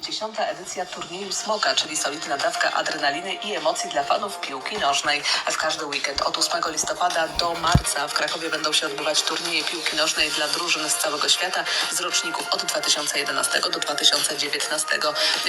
Dziesiąta edycja turnieju Smoka, czyli solidna dawka adrenaliny i emocji dla fanów piłki nożnej. W każdy weekend od 8 listopada do marca w Krakowie będą się odbywać turnieje piłki nożnej dla drużyn z całego świata z roczników od 2011 do 2019.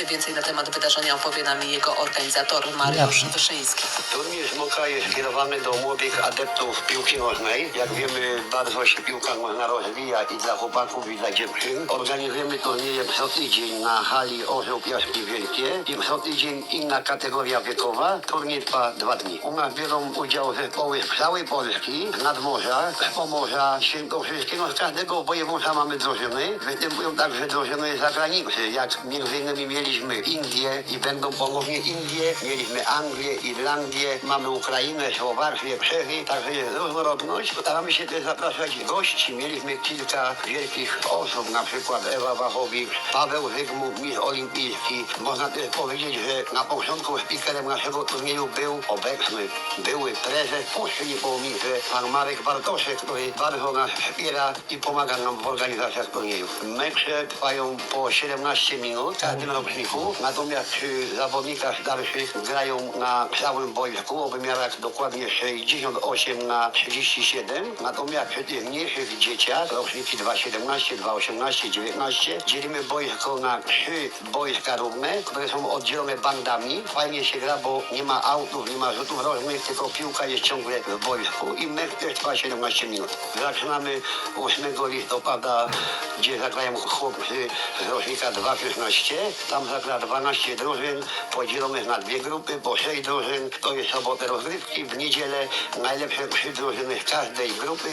Więcej na temat wydarzenia opowie nam jego organizator Mariusz Wyszyński. Turniej Smoka jest kierowany do młodych adeptów piłki nożnej. Jak wiemy, bardzo się piłka nożna rozwija i dla chłopaków, i dla dziewczyn. Organizujemy turnieje co tydzień na hali Orzeł Piaszki Wielkie i co tydzień inna kategoria wiekowa. Turniej trwa dwa dni. U nas biorą udział zespoły z całej Polski, nadmorza, z Pomorza, Świętokrzyskiego. Z każdego województwa mamy drużyny. Występują także drużyny zagraniczne, jak między innymi mieliśmy Indię i będą ponownie Indie, mieliśmy Anglię, Irlandię, mamy Ukrainę, Słowację, Czechy, także jest różnorodność. Staramy się też zapraszać gości. Mieliśmy kilka wielkich osób, na przykład Ewa Wachowicz, Paweł Zygmunt, olimpijski. Można też powiedzieć, że na początku speakerem naszego turnieju był obecny, były prezes Puszczy Niepołomice, pan Marek Bartoszek, który bardzo nas wspiera i pomaga nam w organizacjach turniejów. Mecze trwają po 17 minut w każdym roczniku, natomiast przy zawodnikach starszych grają na całym boisku o wymiarach dokładnie 68 na 37, natomiast przy tych mniejszych dzieciach, roczniki 2,17, 2,18, 19, dzielimy boisko na trzy boiska równe, które są oddzielone bandami. Fajnie się gra, bo nie ma autów, nie ma rzutów rożnych, tylko piłka jest ciągle w boisku i mecz też trwa 17 minut. Zaczynamy 8 listopada, gdzie zagrają chłopcy z rocznika 2,16. Tam zagra 12 drużyn podzielonych na dwie grupy, po 6 drużyn. To jest sobotę rozgrywki. W niedzielę najlepsze trzy drużyny z każdej grupy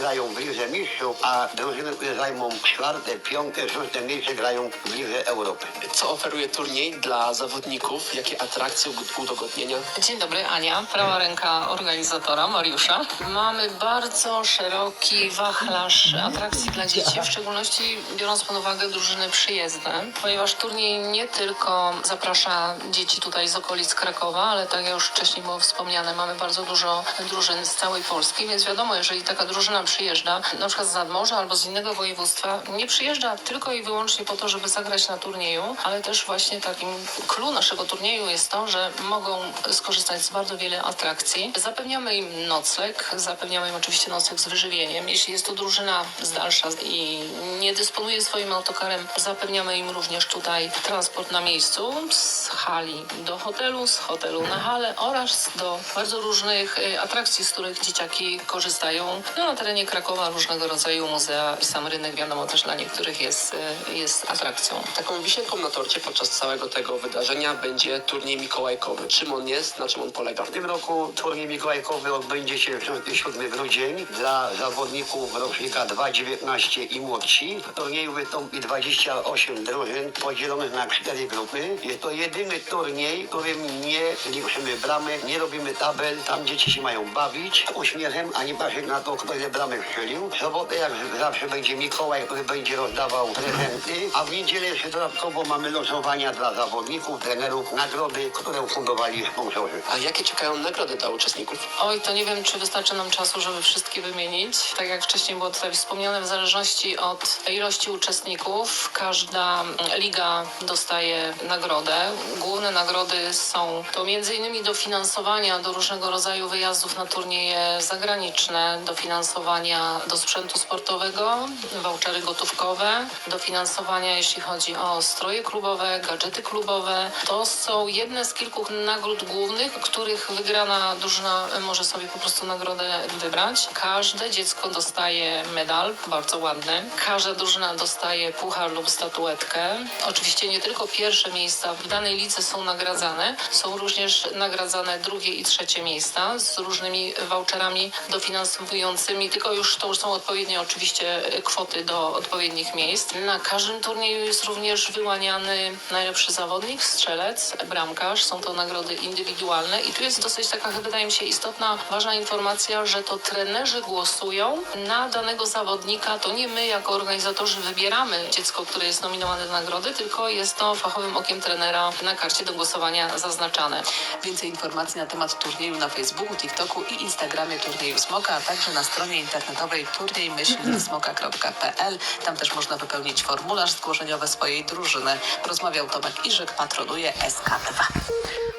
grają w Lidze Mistrzów, a drużyny, które zajmą czwarte, piąte, szóste miejsce grają w Lidze Europy. Co oferuje turniej dla zawodników? Jakie atrakcje, udogodnienia? Dzień dobry, Ania, prawa ręka organizatora Mariusza. Mamy bardzo szeroki wachlarz atrakcji dla dzieci, w szczególności biorąc pod uwagę drużyny przyjezdne, ponieważ turniej nie tylko zaprasza dzieci tutaj z okolic Krakowa, ale tak jak już wcześniej było wspomniane, mamy bardzo dużo drużyn z całej Polski, więc wiadomo, jeżeli taka drużyna przyjeżdża, na przykład z nadmorza albo z innego województwa, nie przyjeżdża tylko i wyłącznie po to, żeby zagrać na turnieju, ale też właśnie takim clue naszego turnieju jest to, że mogą skorzystać z bardzo wiele atrakcji. Zapewniamy im nocleg, zapewniamy im oczywiście nocleg z wyżywieniem. Jeśli jest to drużyna z dalsza i nie dysponuje swoim autokarem, zapewniamy im również tutaj transport na miejscu z hali do hotelu, z hotelu na halę oraz do bardzo różnych e, atrakcji, z których dzieciaki korzystają. No, na terenie Krakowa różnego rodzaju muzea i sam rynek, wiadomo, też dla niektórych jest, e, jest atrakcją. Taką wisienką na torcie podczas całego tego wydarzenia będzie turniej mikołajkowy. Czym on jest, na czym on polega? W tym roku turniej mikołajkowy odbędzie się w 7 grudzień dla zawodników rocznika 2.19 i młodsi. W turnieju wystąpi 28 drużyn podzielonych na cztery grupy. Jest to jedyny turniej, w którym nie liczymy bramy, nie robimy tabel. Tam dzieci się mają bawić uśmiechem, a nie patrzeć na to, kto ile bramy strzelił. W sobotę jak zawsze będzie Mikołaj, który będzie rozdawał prezenty, a w niedzielę jeszcze dodatkowo mamy losowania dla zawodników, trenerów, nagrody, które ufundowali sponsorzy. A jakie czekają nagrody dla uczestników? Oj, to nie wiem, czy wystarczy nam czasu, żeby wszystkie wymienić. Tak jak wcześniej było tutaj wspomniane, w zależności od ilości uczestników, każda liga dostaje nagrodę. Główne nagrody są to m.in. dofinansowania do różnego rodzaju wyjazdów na turnieje zagraniczne, dofinansowania do sprzętu sportowego, vouchery gotówkowe, dofinansowania jeśli chodzi o stroje klubowe, gadżety klubowe. To są jedne z kilku nagród głównych, których wygrana drużyna może sobie po prostu nagrodę wybrać. Każde dziecko dostaje medal, bardzo ładny. Każda drużyna dostaje puchar lub statuetkę. Oczywiście nie tylko pierwsze miejsca w danej lidze są nagradzane, są również nagradzane drugie i trzecie miejsca z różnymi voucherami dofinansowującymi, tylko już to już są odpowiednie oczywiście kwoty do odpowiednich miejsc. Na każdym turnieju jest również wyłaniany najlepszy zawodnik, strzelec, bramkarz. Są to nagrody indywidualne i tu jest dosyć taka, wydaje mi się, istotna, ważna informacja, że to trenerzy głosują na danego zawodnika. To nie my jako organizatorzy wybieramy dziecko, które jest nominowane do nagrody, tylko jest to fachowym okiem trenera na karcie do głosowania zaznaczane. Więcej informacji na temat turnieju na Facebooku, TikToku i Instagramie turnieju Smoka, a także na stronie internetowej turniej-smoka.pl. Tam też można wypełnić formularz zgłoszeniowy swojej drużyny drużyny. Rozmawiał Tomek Iżyk, patronuje SK2.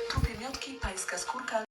Trupie miotki, pańska skórka.